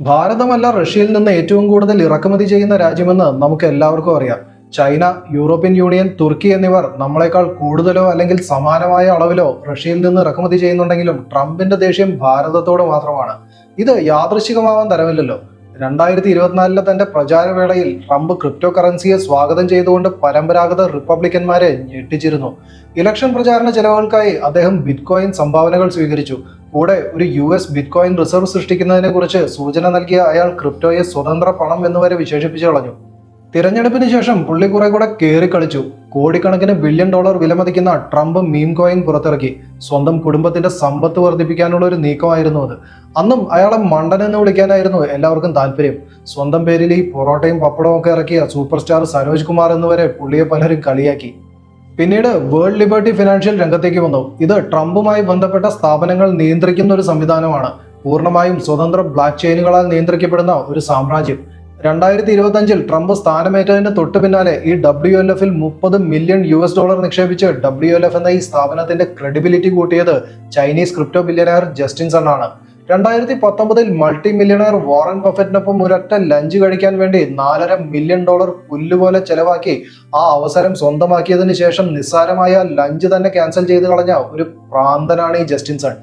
ഭാരതമല്ല റഷ്യയിൽ നിന്ന് ഏറ്റവും കൂടുതൽ ഇറക്കുമതി ചെയ്യുന്ന രാജ്യമെന്ന് നമുക്ക് എല്ലാവർക്കും അറിയാം. ചൈന യൂറോപ്യൻ യൂണിയൻ തുർക്കി എന്നിവർ നമ്മളെക്കാൾ കൂടുതലോ അല്ലെങ്കിൽ സമാനമായ അളവിലോ റഷ്യയിൽ നിന്ന് ഇറക്കുമതി ചെയ്യുന്നുണ്ടെങ്കിലും ട്രംപിന്റെ ദേഷ്യം ഭാരതത്തോട് മാത്രമാണ്. ഇത് യാദൃശികമാവാൻ തരമില്ലല്ലോ. രണ്ടായിരത്തി ഇരുപത്തിനാലിലെ തന്റെ പ്രചാരവേളയിൽ ട്രംപ് ക്രിപ്റ്റോ കറൻസിയെ സ്വാഗതം ചെയ്തുകൊണ്ട് പരമ്പരാഗത റിപ്പബ്ലിക്കന്മാരെ ഞെട്ടിച്ചിരുന്നു. ഇലക്ഷൻ പ്രചാരണ ചെലവുകൾക്കായി അദ്ദേഹം ബിറ്റ്കോയിൻ സംഭാവനകൾ സ്വീകരിച്ചു. കൂടെ ഒരു യു എസ് ബിറ്റ്കോയിൻ റിസർവ് സൃഷ്ടിക്കുന്നതിനെ കുറിച്ച് സൂചന നൽകിയ അയാൾ ക്രിപ്റ്റോയെ സ്വതന്ത്ര പണം എന്നുവരെ വിശേഷിപ്പിച്ചു കളഞ്ഞു. തിരഞ്ഞെടുപ്പിന് ശേഷം പുള്ളി കുറെ കൂടെ കയറി കളിച്ചു. കോടിക്കണക്കിന് ബില്യൺ ഡോളർ വിലമതിക്കുന്ന ട്രംപ് മീം കോയിൻ പുറത്തിറക്കി. സ്വന്തം കുടുംബത്തിന്റെ സമ്പത്ത് വർദ്ധിപ്പിക്കാനുള്ള ഒരു നീക്കമായിരുന്നു അത്. അന്നും അയാളെ മണ്ടൻ എന്ന് വിളിക്കാനായിരുന്നു എല്ലാവർക്കും താല്പര്യം. സ്വന്തം പേരിൽ ഈ പൊറോട്ടയും പപ്പടവും ഒക്കെ ഇറക്കിയ സൂപ്പർ സ്റ്റാർ സരോജ് കുമാർ എന്നുവരെ പുള്ളിയെ പലരും കളിയാക്കി. പിന്നീട് വേൾഡ് ലിബർട്ടി ഫിനാൻഷ്യൽ രംഗത്തേക്ക് വന്നു. ഇത് ട്രംപുമായി ബന്ധപ്പെട്ട സ്ഥാപനങ്ങൾ നിയന്ത്രിക്കുന്ന ഒരു സംവിധാനമാണ്. പൂർണമായും സ്വതന്ത്ര ബ്ലാക്ക് ചെയിനുകളാൽ നിയന്ത്രിക്കപ്പെടുന്ന ഒരു സാമ്രാജ്യം. രണ്ടായിരത്തി ഇരുപത്തി അഞ്ചിൽ ട്രംപ് സ്ഥാനമേറ്റതിന് തൊട്ടു പിന്നാലെ ഈ ഡബ്ല്യു എൽ എഫിൽ മുപ്പത് മില്യൺ യു എസ് ഡോളർ നിക്ഷേപിച്ച് ഡബ്ല്യു എൽ എഫ് എന്ന ഈ സ്ഥാപനത്തിന്റെ ക്രെഡിബിലിറ്റി കൂട്ടിയത് Chinese crypto billionaire Justin Sun ആണ്. രണ്ടായിരത്തി പത്തൊമ്പതിൽ മൾട്ടി മില്യണയർ വാറൻ ബഫറ്റിനൊപ്പം ഒരൊറ്റ ലഞ്ച് കഴിക്കാൻ വേണ്ടി നാലര മില്യൺ ഡോളർ പുല്ലുപോലെ ചെലവാക്കി ആ അവസരം സ്വന്തമാക്കിയതിന് ശേഷം നിസ്സാരമായ ലഞ്ച് തന്നെ ക്യാൻസൽ ചെയ്ത് കളഞ്ഞ ഒരു പ്രാന്തനാണ് ഈ ജസ്റ്റിൻ സൺ.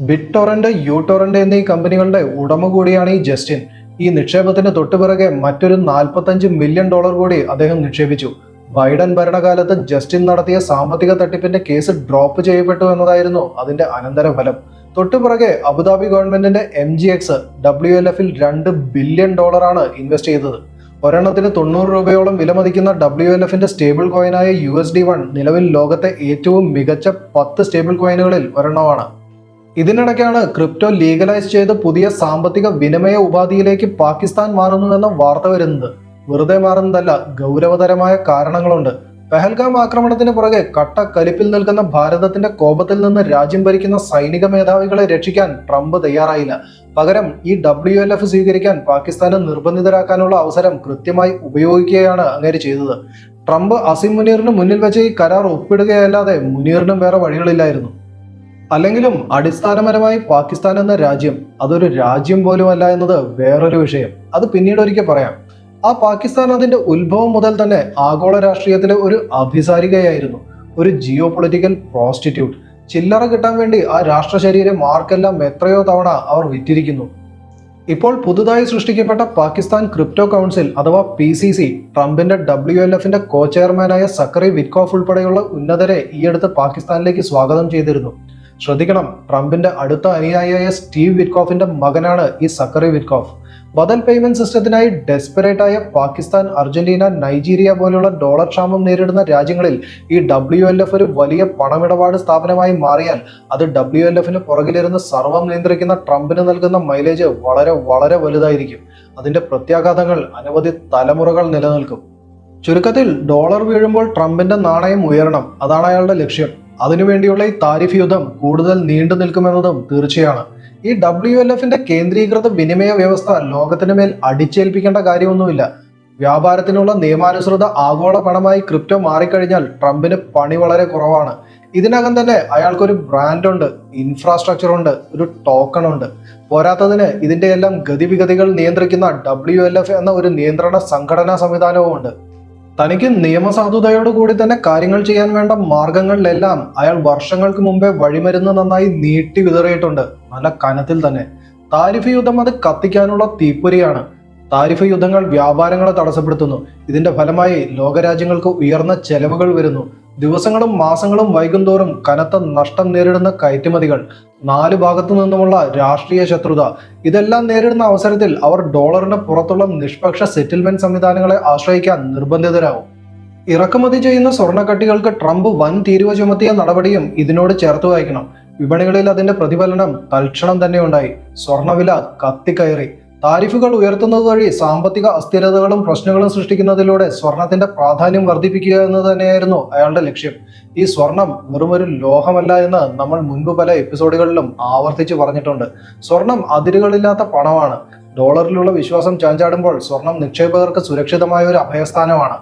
ബിറ്റോറന്റ് യൂടോറന്റ് എന്നീ കമ്പനികളുടെ ഉടമ കൂടിയാണ് ഈ ജസ്റ്റിൻ. ഈ നിക്ഷേപത്തിന് തൊട്ടുപിറകെ മറ്റൊരു നാൽപ്പത്തഞ്ച് മില്യൺ ഡോളർ കൂടി അദ്ദേഹം നിക്ഷേപിച്ചു. ബൈഡൻ ഭരണകാലത്ത് ജസ്റ്റിൻ നടത്തിയ സാമ്പത്തിക തട്ടിപ്പിന്റെ കേസ് ഡ്രോപ്പ് ചെയ്യപ്പെട്ടു എന്നതായിരുന്നു അതിന്റെ അനന്തരഫലം. തൊട്ടുപിറകെ അബുദാബി ഗവൺമെന്റിന്റെ M G X W L എഫിൽ രണ്ട് ബില്യൺ ഡോളറാണ് ഇൻവെസ്റ്റ് ചെയ്തത്. ഒരെണ്ണത്തിന് തൊണ്ണൂറ് രൂപയോളം വില മതിക്കുന്ന ഡബ്ല്യു എൽ എഫിന്റെ സ്റ്റേബിൾ കോയിനായ യു എസ് ഡി വൺ നിലവിൽ ലോകത്തെ ഏറ്റവും മികച്ച പത്ത് സ്റ്റേബിൾ കോയിനുകളിൽ ഒരെണ്ണമാണ്. ഇതിനിടയ്ക്കാണ് ക്രിപ്റ്റോ ലീഗലൈസ് ചെയ്ത് പുതിയ സാമ്പത്തിക വിനിമയ ഉപാധിയിലേക്ക് പാകിസ്ഥാൻ മാറുന്നുവെന്ന വാർത്ത വരുന്നത്. വെറുതെ മാറുന്നതല്ല ഗൗരവതരമായ കാരണങ്ങളുണ്ട്. പെഹൽഗാം ആക്രമണത്തിന് പുറകെ കട്ട കലിപ്പിൽ നിൽക്കുന്ന ഭാരതത്തിന്റെ കോപത്തിൽ നിന്ന് രാജ്യം ഭരിക്കുന്ന സൈനിക മേധാവികളെ രക്ഷിക്കാൻ ട്രംപ് തയ്യാറായില്ല. പകരം ഈ ഡബ്ല്യു എൽ എഫ് സ്വീകരിക്കാൻ പാകിസ്ഥാനെ നിർബന്ധിതരാക്കാനുള്ള അവസരം കൃത്യമായി ഉപയോഗിക്കുകയാണ് അങ്ങേര് ചെയ്തത്. ട്രംപ് അസിം മുനീറിന് മുന്നിൽ വെച്ച് ഈ കരാർ ഒപ്പിടുകയല്ലാതെ മുനീറിനും വേറെ വഴികളില്ലായിരുന്നു. അല്ലെങ്കിലും അടിസ്ഥാനപരമായി പാകിസ്ഥാൻ എന്ന രാജ്യം അതൊരു രാജ്യം പോലും അല്ല എന്നത് വേറൊരു വിഷയം. അത് പിന്നീട് ഒരിക്കൽ പറയാം. ആ പാകിസ്ഥാൻ അതിന്റെ ഉത്ഭവം മുതൽ തന്നെ ആഗോള രാഷ്ട്രീയത്തിലെ ഒരു അഭിസാരികയായിരുന്നു. ഒരു ജിയോ പൊളിറ്റിക്കൽ പ്രോസ്റ്റിറ്റ്യൂട്ട് ചില്ലറ കിട്ടാൻ വേണ്ടി ആ രാഷ്ട്ര ശരീരം മാർക്കെല്ലാം എത്രയോ തവണ അവർ വിറ്റിരിക്കുന്നു. ഇപ്പോൾ പുതുതായി സൃഷ്ടിക്കപ്പെട്ട പാകിസ്ഥാൻ ക്രിപ്റ്റോ കൗൺസിൽ അഥവാ പി സി സി ട്രംപിന്റെ ഡബ്ല്യു എൽ എഫിന്റെ കോ ചെയർമാനായ സക്കറി വിറ്റ്കോഫ് ഉൾപ്പെടെയുള്ള ഉന്നതരെ ഈയടുത്ത് പാകിസ്ഥാനിലേക്ക് സ്വാഗതം ചെയ്തിരുന്നു. ശ്രദ്ധിക്കണം ട്രംപിന്റെ അടുത്ത അനുയായിയായ സ്റ്റീവ് വിറ്റ്കോഫിന്റെ മകനാണ് ഈ സക്കറി വിറ്റ്കോഫ്. ബദൽ പേയ്മെന്റ് സിസ്റ്റത്തിനായി ഡെസ്പെറേറ്റ് ആയ പാകിസ്ഥാൻ അർജന്റീന നൈജീരിയ പോലുള്ള ഡോളർ ക്ഷാമം നേരിടുന്ന രാജ്യങ്ങളിൽ ഈ ഡബ്ല്യു എൽ എഫ് ഒരു വലിയ പണമിടപാട് സ്ഥാപനമായി മാറിയാൽ അത് ഡബ്ല്യു എൽ എഫിന് പുറകിലിരുന്ന് സർവം നിയന്ത്രിക്കുന്ന ട്രംപിന് നൽകുന്ന മൈലേജ് വളരെ വളരെ വലുതായിരിക്കും. അതിന്റെ പ്രത്യാഘാതങ്ങൾ അനവധി തലമുറകൾ നിലനിൽക്കും. ചുരുക്കത്തിൽ ഡോളർ വീഴുമ്പോൾ ട്രംപിന്റെ നാണയം ഉയരണം അതാണ് അയാളുടെ ലക്ഷ്യം. അതിനുവേണ്ടിയുള്ള ഈ താരിഫ് യുദ്ധം കൂടുതൽ നീണ്ടു നിൽക്കുമെന്നതും തീർച്ചയാണ്. ഈ ഡബ്ല്യു എൽ എഫിന്റെ കേന്ദ്രീകൃത വിനിമയ വ്യവസ്ഥ ലോകത്തിന് മേൽ അടിച്ചേൽപ്പിക്കേണ്ട കാര്യമൊന്നുമില്ല. വ്യാപാരത്തിനുള്ള നിയമാനുസൃത ആഗോള പണമായി ക്രിപ്റ്റോ മാറിക്കഴിഞ്ഞാൽ ട്രംപിന് പണി വളരെ കുറവാണ്. ഇതിനകം തന്നെ അയാൾക്കൊരു ബ്രാൻഡ് ഉണ്ട് ഇൻഫ്രാസ്ട്രക്ചർ ഉണ്ട് ഒരു ടോക്കൺ ഉണ്ട് പോരാത്തതിന് ഇതിന്റെ എല്ലാം ഗതിവിഗതികൾ നിയന്ത്രിക്കുന്ന ഡബ്ല്യു എന്ന ഒരു നിയന്ത്രണ സംഘടനാ സംവിധാനവും ഉണ്ട് തനിക്ക് നിയമസാധുതയോട് കൂടി തന്നെ കാര്യങ്ങൾ ചെയ്യാൻ വേണ്ട മാർഗങ്ങളിലെല്ലാം അയാൾ വർഷങ്ങൾക്ക് മുമ്പേ വഴിമരുന്ന് നന്നായി നീട്ടി വിതറിയിട്ടുണ്ട്. നല്ല കനത്തിൽ തന്നെ. താരിഫ് യുദ്ധം അത് കത്തിക്കാനുള്ള തീപ്പൊരിയാണ്. താരിഫ് യുദ്ധങ്ങൾ വ്യാപാരങ്ങളെ തടസ്സപ്പെടുത്തുന്നു. ഇതിന്റെ ഫലമായി ലോകരാജ്യങ്ങൾക്ക് ഉയർന്ന ചെലവുകൾ വരുന്നു. ദിവസങ്ങളും മാസങ്ങളും വൈകുന്തോറും കനത്ത നഷ്ടം നേരിടുന്ന കയറ്റുമതികൾ നാല് ഭാഗത്തു നിന്നുമുള്ള രാഷ്ട്രീയ ശത്രുത ഇതെല്ലാം നേരിടുന്ന അവസരത്തിൽ അവർ ഡോളറിന് പുറത്തുള്ള നിഷ്പക്ഷ സെറ്റിൽമെന്റ് സംവിധാനങ്ങളെ ആശ്രയിക്കാൻ നിർബന്ധിതരാകും ഇറക്കുമതി ചെയ്യുന്ന സ്വർണക്കട്ടികൾക്ക് ട്രംപ് വൻ തീരുവ ചുമത്തിയ നടപടിയും ഇതിനോട് ചേർത്ത് വായിക്കണം വിപണികളിൽ അതിന്റെ പ്രതിഫലനം തൽക്ഷണം തന്നെ ഉണ്ടായി. സ്വർണവില കത്തിക്കയറി. താരിഫുകൾ ഉയർത്തുന്നത് വഴി സാമ്പത്തിക അസ്ഥിരതകളും പ്രശ്നങ്ങളും സൃഷ്ടിക്കുന്നതിലൂടെ സ്വർണത്തിന്റെ പ്രാധാന്യം വർദ്ധിപ്പിക്കുക എന്നത് തന്നെയായിരുന്നു അയാളുടെ ലക്ഷ്യം. ഈ സ്വർണം ഒരു ലോഹമല്ല എന്ന് നമ്മൾ മുൻപ് പല എപ്പിസോഡുകളിലും ആവർത്തിച്ച് പറഞ്ഞിട്ടുണ്ട്. സ്വർണം അതിരുകളില്ലാത്ത പണമാണ്. ഡോളറിലുള്ള വിശ്വാസം ചാഞ്ചാടുമ്പോൾ സ്വർണം നിക്ഷേപകർക്ക് സുരക്ഷിതമായ ഒരു അഭയസ്ഥാനമാണ്.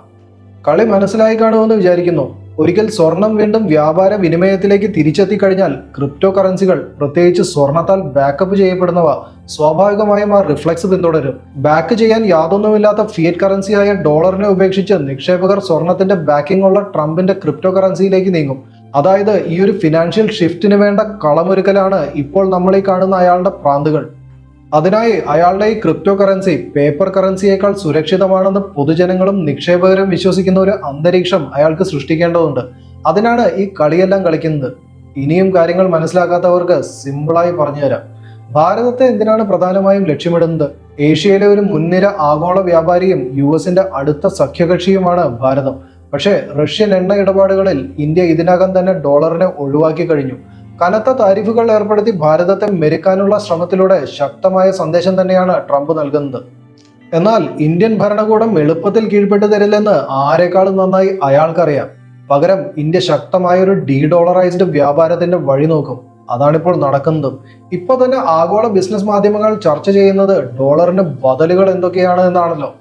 കളി മനസ്സിലായി കാണുമെന്ന് വിചാരിക്കുന്നു. ഒരിക്കൽ സ്വർണം വീണ്ടും വ്യാപാര വിനിമയത്തിലേക്ക് തിരിച്ചെത്തി കഴിഞ്ഞാൽ ക്രിപ്റ്റോ കറൻസികൾ പ്രത്യേകിച്ച് സ്വർണത്താൽ ബാക്കപ്പ് ചെയ്യപ്പെടുന്നവ സ്വാഭാവികമായും ആ റിഫ്ലക്സ് പിന്തുടരും. ബാക്ക് ചെയ്യാൻ യാതൊന്നുമില്ലാത്ത ഫിയറ്റ് കറൻസിയായ ഡോളറിനെ ഉപേക്ഷിച്ച് നിക്ഷേപകർ സ്വർണത്തിന്റെ ബാക്കിംഗ് ഉള്ള ട്രംപിന്റെ ക്രിപ്റ്റോ കറൻസിയിലേക്ക് നീങ്ങും. അതായത് ഈ ഒരു ഫിനാൻഷ്യൽ ഷിഫ്റ്റിന് വേണ്ട കളമൊരുക്കലാണ് ഇപ്പോൾ നമ്മൾ ഈ കാണുന്ന അയാളുടെ പ്രാന്തുകൾ. അതിനായി അയാളുടെ ഈ ക്രിപ്റ്റോ കറൻസി പേപ്പർ കറൻസിയേക്കാൾ സുരക്ഷിതമാണെന്ന് പൊതുജനങ്ങളും നിക്ഷേപകരും വിശ്വസിക്കുന്ന ഒരു അന്തരീക്ഷം അയാൾക്ക് സൃഷ്ടിക്കേണ്ടതുണ്ട്. അതിനാണ് ഈ കളിയെല്ലാം കളിക്കുന്നത്. ഇനിയും കാര്യങ്ങൾ മനസ്സിലാക്കാത്തവർക്ക് സിമ്പിളായി പറഞ്ഞുതരാം. ഭാരതത്തെ എന്തിനാണ് പ്രധാനമായും ലക്ഷ്യമിടുന്നത്? ഏഷ്യയിലെ ഒരു മുൻനിര ആഗോള വ്യാപാരിയും യു എസിന്റെ അടുത്ത സഖ്യകക്ഷിയുമാണ് ഭാരതം. പക്ഷേ റഷ്യൻ എണ്ണ ഇടപാടുകളിൽ ഇന്ത്യ ഇതിനകം തന്നെ ഡോളറിനെ ഒഴിവാക്കി കഴിഞ്ഞു. കനത്ത താരിഫുകൾ ഏർപ്പെടുത്തി ഭാരതത്തെ മെരുക്കാനുള്ള ശ്രമത്തിലൂടെ ശക്തമായ സന്ദേശം തന്നെയാണ് ട്രംപ് നൽകുന്നത്. എന്നാൽ ഇന്ത്യൻ ഭരണകൂടം എളുപ്പത്തിൽ കീഴ്പ്പെട്ടു തരില്ലെന്ന് ആരെക്കാളും നന്നായി അയാൾക്കറിയാം. പകരം ഇന്ത്യ ശക്തമായ ഒരു ഡീ ഡോളറൈസ്ഡ് വ്യാപാരത്തിന്റെ വഴി നോക്കും. അതാണിപ്പോൾ നടക്കുന്നതും. ഇപ്പൊ തന്നെ ആഗോള ബിസിനസ് മാധ്യമങ്ങൾ ചർച്ച ചെയ്യുന്നത് ഡോളറിന്റെ ബദലുകൾ എന്തൊക്കെയാണ് എന്നാണല്ലോ.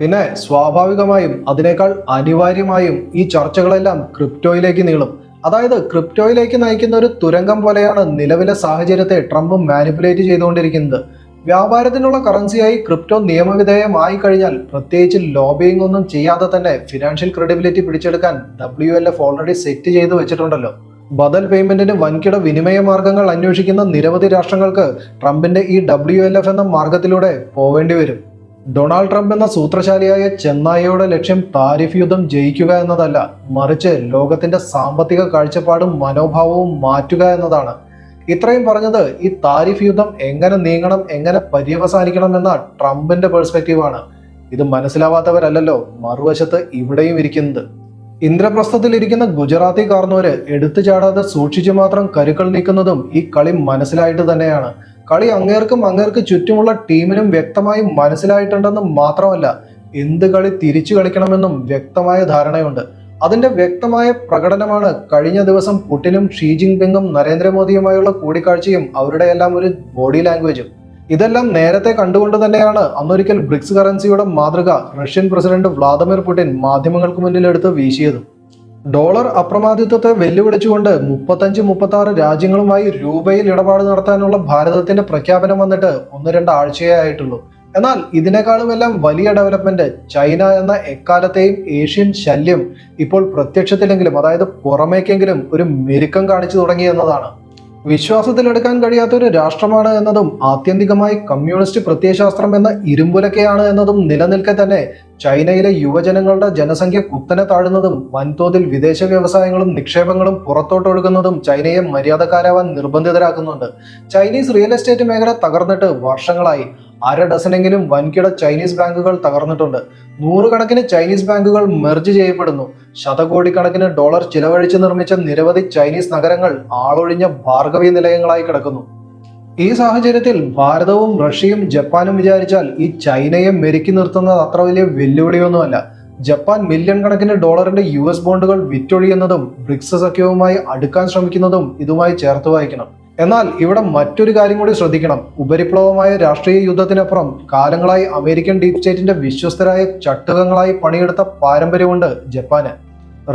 പിന്നെ സ്വാഭാവികമായും അതിനേക്കാൾ അനിവാര്യമായും ഈ ചർച്ചകളെല്ലാം ക്രിപ്റ്റോയിലേക്ക് നീളും. അതായത് ക്രിപ്റ്റോയിലേക്ക് നയിക്കുന്ന ഒരു തുരങ്കം പോലെയാണ് നിലവിലെ സാഹചര്യത്തെ ട്രംപ് മാനിപ്പുലേറ്റ് ചെയ്തുകൊണ്ടിരിക്കുന്നത്. വ്യാപാരത്തിനുള്ള കറൻസിയായി ക്രിപ്റ്റോ നിയമവിധേയമായി കഴിഞ്ഞാൽ പ്രത്യേകിച്ച് ലോബിയിങ് ഒന്നും ചെയ്യാതെ തന്നെ ഫിനാൻഷ്യൽ ക്രെഡിബിലിറ്റി പിടിച്ചെടുക്കാൻ W L F already set ചെയ്തു വെച്ചിട്ടുണ്ടല്ലോ. ബദൽ പേയ്മെന്റിന് വൻകിട വിനിമയ മാർഗങ്ങൾ അന്വേഷിക്കുന്ന നിരവധി രാഷ്ട്രങ്ങൾക്ക് ട്രംപിന്റെ ഈ ഡബ്ല്യു എന്ന മാർഗത്തിലൂടെ പോവേണ്ടി വരും. ഡൊണാൾഡ് ട്രംപ് എന്ന സൂത്രശാലിയായ ചെന്നായയുടെ ലക്ഷ്യം താരിഫ് യുദ്ധം ജയിക്കുക എന്നതല്ല മറിച്ച് ലോകത്തിന്റെ സാമ്പത്തിക കാഴ്ചപ്പാടും മനോഭാവവും മാറ്റുക എന്നതാണ്. ഇത്രയും പറഞ്ഞത് ഈ താരിഫ് യുദ്ധം എങ്ങനെ നീങ്ങണം എങ്ങനെ പര്യവസാനിക്കണം എന്ന ട്രംപിന്റെ പെർസ്പെക്റ്റീവാണ് ഇത് മനസ്സിലാവാത്തവരല്ലല്ലോ മറുവശത്ത് ഇവിടെയും ഇരിക്കുന്നത്. ഇന്ദ്രപ്രസ്ഥത്തിൽ ഇരിക്കുന്ന ഗുജറാത്തി കാർന്നവര് എടുത്തു ചാടാതെ സൂക്ഷിച്ചു മാത്രം കരുക്കൾ നീക്കുന്നതും ഈ കളി മനസ്സിലായിട്ട് തന്നെയാണ്. കളി അങ്ങേർക്കും അങ്ങേർക്ക് ചുറ്റുമുള്ള ടീമിനും വ്യക്തമായി മനസ്സിലായിട്ടുണ്ടെന്ന് മാത്രമല്ല എന്ത് കളി തിരിച്ചു കളിക്കണമെന്നും വ്യക്തമായ ധാരണയുണ്ട്. അതിന്റെ വ്യക്തമായ പ്രകടനമാണ് കഴിഞ്ഞ ദിവസം പുടിനും ഷീ ജിൻപിങ്ങും നരേന്ദ്രമോദിയുമായുള്ള കൂടിക്കാഴ്ചയും അവരുടെ എല്ലാം ഒരു ബോഡി ലാംഗ്വേജും. ഇതെല്ലാം നേരത്തെ കണ്ടുകൊണ്ട് തന്നെയാണ് അന്നൊരിക്കൽ ബ്രിക്സ് കറൻസിയുടെ മാതൃക റഷ്യൻ പ്രസിഡന്റ് വ്ളാദിമിർ പുടിൻ മാധ്യമങ്ങൾക്ക് മുന്നിൽ എടുത്ത് വീശിയതും. ഡോളർ അപ്രമാദിത്വത്തെ വെല്ലുവിളിച്ചുകൊണ്ട് മുപ്പത്തഞ്ച് മുപ്പത്തി ആറ് രാജ്യങ്ങളുമായി രൂപയിൽ ഇടപാട് നടത്താനുള്ള ഭാരതത്തിന്റെ പ്രഖ്യാപനം വന്നിട്ട് ഒന്ന് രണ്ട് ആഴ്ചയേ ആയിട്ടുള്ളൂ. എന്നാൽ ഇതിനേക്കാളും എല്ലാം വലിയ ഡെവലപ്മെന്റ് ചൈന എന്ന എക്കാലത്തെയും ഏഷ്യൻ ശല്യം ഇപ്പോൾ പ്രത്യക്ഷത്തിലെങ്കിലും അതായത് പുറമേക്കെങ്കിലും ഒരു മെരുക്കം കാണിച്ചു തുടങ്ങി എന്നതാണ്. വിശ്വാസത്തിലെടുക്കാൻ കഴിയാത്ത ഒരു രാഷ്ട്രമാണ് എന്നതും ആത്യന്തികമായി കമ്മ്യൂണിസ്റ്റ് പ്രത്യയശാസ്ത്രം എന്ന ഇരുമ്പുലക്കയാണ് എന്നതും നിലനിൽക്കെ തന്നെ ചൈനയിലെ യുവജനങ്ങളുടെ ജനസംഖ്യ കുത്തനെ താഴുന്നതും വൻതോതിൽ വിദേശ വ്യവസായങ്ങളും നിക്ഷേപങ്ങളും പുറത്തോട്ടൊഴുകുന്നതും ചൈനയെ മര്യാദക്കാരാവാൻ നിർബന്ധിതരാക്കുന്നുണ്ട്. ചൈനീസ് റിയൽ എസ്റ്റേറ്റ് മേഖല തകർന്നിട്ട് വർഷങ്ങളായി. അര ഡസനെങ്കിലും വൻകിട ചൈനീസ് ബാങ്കുകൾ തകർന്നിട്ടുണ്ട്. നൂറുകണക്കിന് ചൈനീസ് ബാങ്കുകൾ മെർജ് ചെയ്യപ്പെടുന്നു. ശതകോടിക്കണക്കിന് ഡോളർ ചിലവഴിച്ച് നിർമ്മിച്ച നിരവധി ചൈനീസ് നഗരങ്ങൾ ആളൊഴിഞ്ഞ ഭാർഗവി നിലയങ്ങളായി കിടക്കുന്നു. ഈ സാഹചര്യത്തിൽ ഭാരതവും റഷ്യയും ജപ്പാനും വിചാരിച്ചാൽ ഈ ചൈനയെ മെരുക്കി നിർത്തുന്നത് അത്ര വലിയ വെല്ലുവിളിയൊന്നുമല്ല. ജപ്പാൻ മില്യൺ കണക്കിന് ഡോളറിന്റെ യു എസ് ബോണ്ടുകൾ വിറ്റൊഴിയുന്നതും ബ്രിക്സ് സഖ്യവുമായി അടുക്കാൻ ശ്രമിക്കുന്നതും ഇതുമായി ചേർത്ത് വായിക്കണം. എന്നാൽ ഇവിടെ മറ്റൊരു കാര്യം കൂടി ശ്രദ്ധിക്കണം. ഉപരിപ്ലവമായ രാഷ്ട്രീയ യുദ്ധത്തിനപ്പുറം കാലങ്ങളായി അമേരിക്കൻ ഡീപ് സ്റ്റേറ്റിന്റെ വിശ്വസ്തരായ ചട്ടുകങ്ങളായി പണിയെടുത്ത പാരമ്പര്യമുണ്ട് ജപ്പാന്.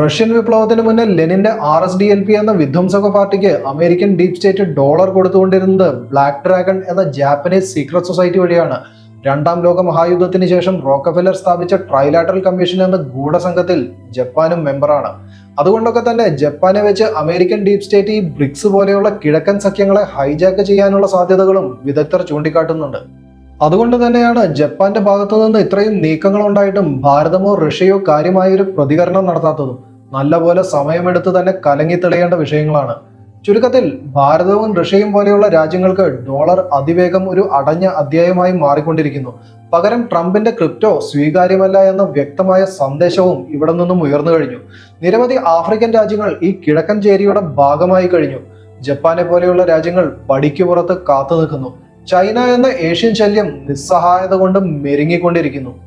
റഷ്യൻ വിപ്ലവത്തിന് മുന്നേ ലെനിന്റെ R S D L P എന്ന വിധ്വംസക പാർട്ടിക്ക് അമേരിക്കൻ ഡീപ് സ്റ്റേറ്റ് ഡോളർ കൊടുത്തുകൊണ്ടിരുന്നത് ബ്ലാക്ക് ഡ്രാഗൺ എന്ന ജാപ്പനീസ് സീക്രട്ട് സൊസൈറ്റി വഴിയാണ്. രണ്ടാം ലോക മഹായുദ്ധത്തിന് ശേഷം റോക്കഫെല്ലർ സ്ഥാപിച്ച ട്രൈലാറ്ററൽ കമ്മീഷൻ എന്ന ഗൂഢസംഘത്തിൽ ജപ്പാനും മെമ്പറാണ്. അതുകൊണ്ടൊക്കെ തന്നെ ജപ്പാനെ വെച്ച് അമേരിക്കൻ ഡീപ് സ്റ്റേറ്റ് ഈ ബ്രിക്സ് പോലെയുള്ള കിഴക്കൻ സഖ്യങ്ങളെ ഹൈജാക്ക് ചെയ്യാനുള്ള സാധ്യതകളും വിദഗ്ധർ ചൂണ്ടിക്കാട്ടുന്നുണ്ട്. അതുകൊണ്ട് തന്നെയാണ് ജപ്പാന്റെ ഭാഗത്തു നിന്ന് ഇത്രയും നീക്കങ്ങൾ ഉണ്ടായിട്ടും ഭാരതമോ റഷ്യയോ കാര്യമായ ഒരു പ്രതികരണം നടത്താത്തതും നല്ലപോലെ സമയമെടുത്ത് തന്നെ കലങ്ങി തെളിയേണ്ട വിഷയങ്ങളാണ്. ചുരുക്കത്തിൽ ഭാരതവും റഷ്യയും പോലെയുള്ള രാജ്യങ്ങൾക്ക് ഡോളർ അതിവേഗം ഒരു അടഞ്ഞ അധ്യായമായി മാറിക്കൊണ്ടിരിക്കുന്നു. പകരം ട്രംപിന്റെ ക്രിപ്റ്റോ സ്വീകാര്യമല്ല എന്ന വ്യക്തമായ സന്ദേശവും ഇവിടെ നിന്നും ഉയർന്നു കഴിഞ്ഞു. നിരവധി ആഫ്രിക്കൻ രാജ്യങ്ങൾ ഈ കിഴക്കൻ ചേരിയുടെ ഭാഗമായി കഴിഞ്ഞു. ജപ്പാനെ പോലെയുള്ള രാജ്യങ്ങൾ പടിക്ക് പുറത്ത് കാത്തു നിൽക്കുന്നു. ചൈന എന്ന ഏഷ്യൻ ശല്യം നിസ്സഹായത കൊണ്ട് മെരുങ്ങിക്കൊണ്ടിരിക്കുന്നു.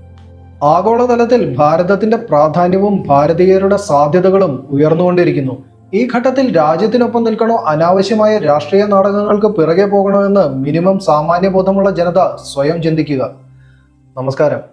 ആഗോളതലത്തിൽ ഭാരതത്തിന്റെ പ്രാധാന്യവും ഭാരതീയരുടെ സാധ്യതകളും ഉയർന്നുകൊണ്ടിരിക്കുന്നു. ഈ ഘട്ടത്തിൽ രാജ്യത്തിനൊപ്പം നിൽക്കണോ? അനാവശ്യമായ രാഷ്ട്രീയ നാടകങ്ങൾക്ക് പിറകെ പോകണോ എന്ന് മിനിമം സാമാന്യബോധമുള്ള ജനത സ്വയം ചിന്തിക്കുക. നമസ്കാരം.